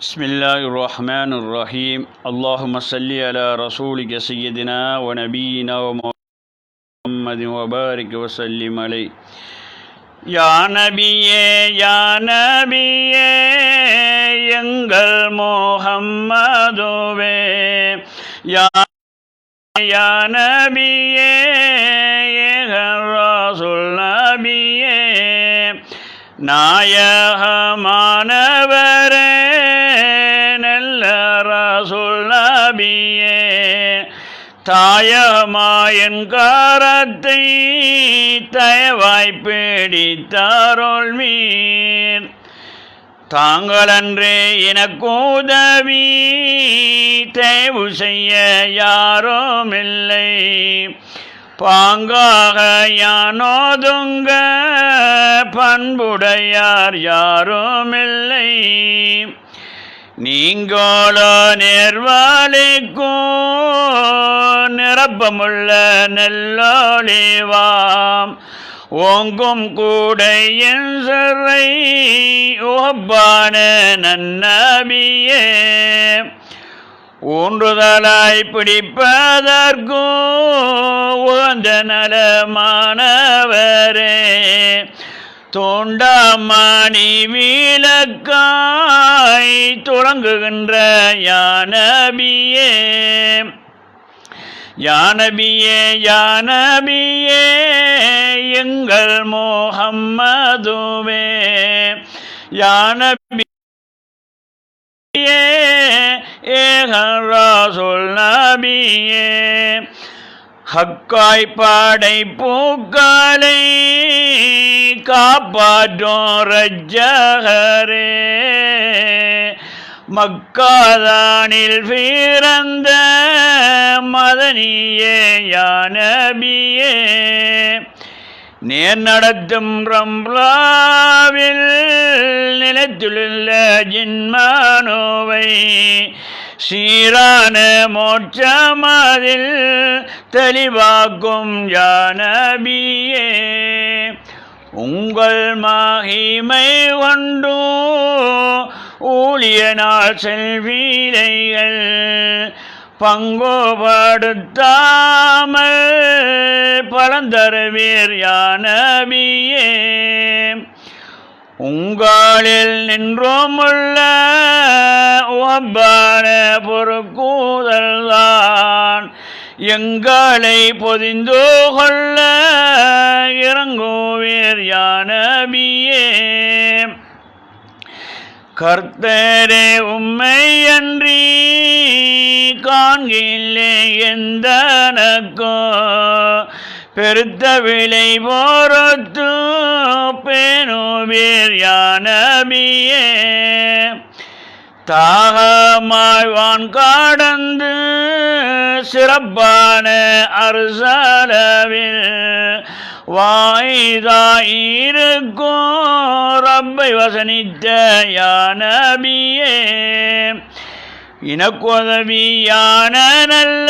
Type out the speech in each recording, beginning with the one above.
بسم الله الرحمن الرحيم اللهم صل على رسولك سيدنا ونبينا ومحمد وبارك وسلم عليه யா நபியே யா நபியே எங்கள் முஹம்மதுவே யா யா நபியே எங்கள் ரசூல் நபியே நாயகமானவரே தாயமாயன் காரத்தை தயவாய் பிடித்தாரோல் மீர். தாங்களன்றே எனக்கு உதவி தேவு செய்ய யாரோமில்லை. பாங்காக யானோதுங்க பண்புடையார் யாருமில்லை. நீங்களோ நேர்வாளிக்கும் நிரப்பமுள்ள நெல்லோழிவாம். ஓங்கும் கூடையின் சிறை ஓப்பான நன்னபியே. ஊன்றுதலாய் பிடிப்பதற்கும் உகந்த நலமானவரே. தோண்டாமணி வீழக்காய் தொடங்குகின்ற யானபியே. யானபியே யானபியே எங்கள் மோஹம்மதுவே. யானபி ஏகராசுல் நபியே. ஹக்காய் பாடை பூக்களை காப்பாற்றும் ரஜகரே. மக்காதானில் பிறந்த மதனியே யானபியே நேர் நடத்தும் ரம்லாவில் நிலத்திலுள்ள ஜின்மானோவை சீரான மோட்சமதில் தெளிவாக்கும் ஜானபியே உங்கள் மகிமை கொண்டு ஊழியனால் செல்வீரைகள் பங்கோபடுத்தாமல் பலந்தருவீர் யானபியே உங்களில் நின்றோமுள்ள ஒப்பான பொறுக்கூதல்தான் எங்களை பொதிந்தோ கொள்ள இறங்குவீர் யானபியே. கர்த்தரே உம்மை அன்றி காண்கில்லே எந்தனக்கோ. பெருத்த விலை போரத்து பேணுவீர் யானபியே. தாகமாய்வான் காடந்து சிறப்பான அரசளவில் வாய்தாயிருக்கும் ரப்பை வசனித்த யானபியே இனக்குதவியான நல்ல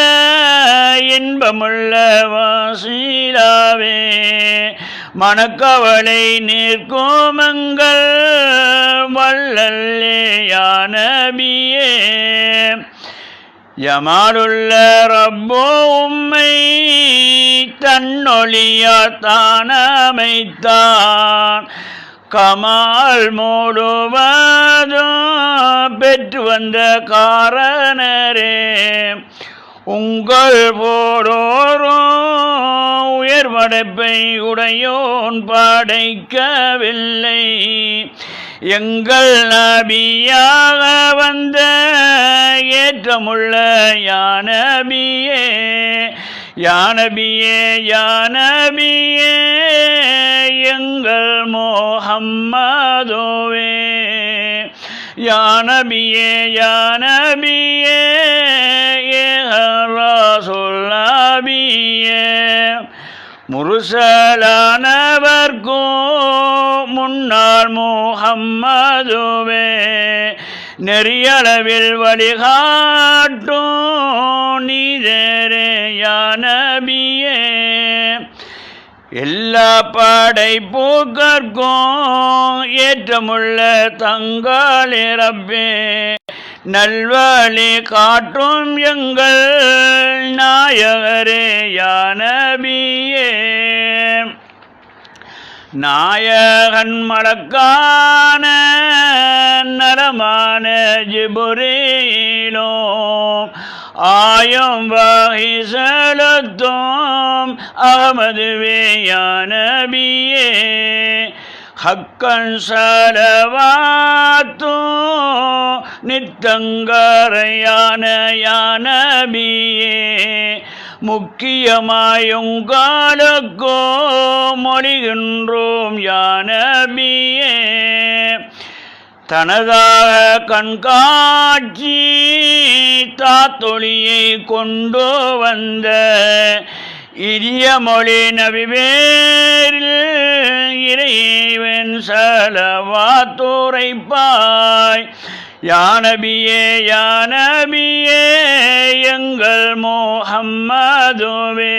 இன்பமுள்ள வாசீலாவே மணக்கவலை நிற்குமங்கள் வல்லல்லே யானபியே யமாலுள்ள ரப்போ உம்மை தன்னொழியா அமைத்தான் கமால் மூடுவதும் பெற்று வந்த காரணரே. உங்கள் போடோரும் உயர்வடைப்பை உடையோன் படைக்கவில்லை. எங்கள் நபியாக வந்த ஏற்றமுள்ள யானபியே யானபியே யானபியே எங்கள் மோஹம்மதோவே. யானபியே யானபியே ஏ முருசலானவர்க்கும் முன்னாள் முகம்மதுவே நெறியளவில் வழிகாட்டும் நீதேரே யானபியே எல்லா பாடை பூக்கற்கும் ஏற்றமுள்ள தங்காளி ரப்பே. நல்வாழி காட்டும் எங்கள் நாயகரே யானபியே நாயகன் மலக்கான நலமான ஜிபுரீலோ ஆயம் வாகி வகை செலுத்தும் அகமதுவேயானபியே ஹக்கன் சலவாத்தோ நித்தங்கரையான யானபியே முக்கியமாயுங்காலுக்கோ மொழிகின்றோம் யானபியே தனதாக கண்காட்சி தாத்தொழியை கொண்டு வந்த இரிய மொழி நபிவேரில் இறைவன் சலவாத்துரைப்பாய் யானபியே யானபியே எங்கள் மோஹம்மதுவே.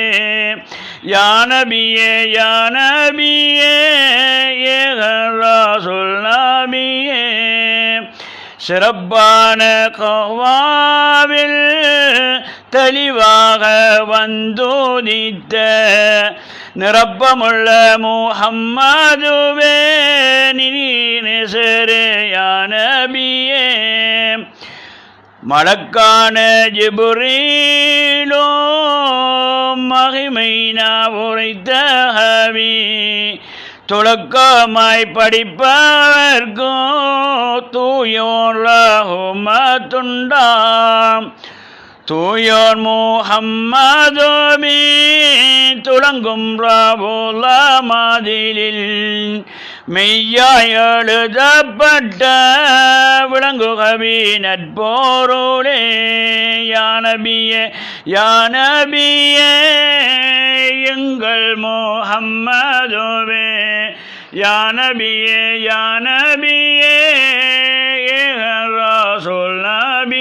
யானபியே யானபியே ஏகராசுல் நபியே சிறப்பான கவாவில் தெளிவாக வந்தோதித்த நிரப்பமுள்ள முஹம்மதுவே நிசரையானபியே மலக்கான ஜிபுரீலோ மகிமை நான் உரைத்த ஹவி துளக்கமாய் படிப்பவர்க்கும் துண்டாம். தூயோர் முஹம்மதுமி துளங்கும் ராபுல மாதிலில். மெய்யாய் எழுதப்பட்ட விளங்குகவி நட்போரோடே யானபியே யானபியே எங்கள் மோஹம்மதுவே யானபியே யானபியே ஏ ரசோல் நபி.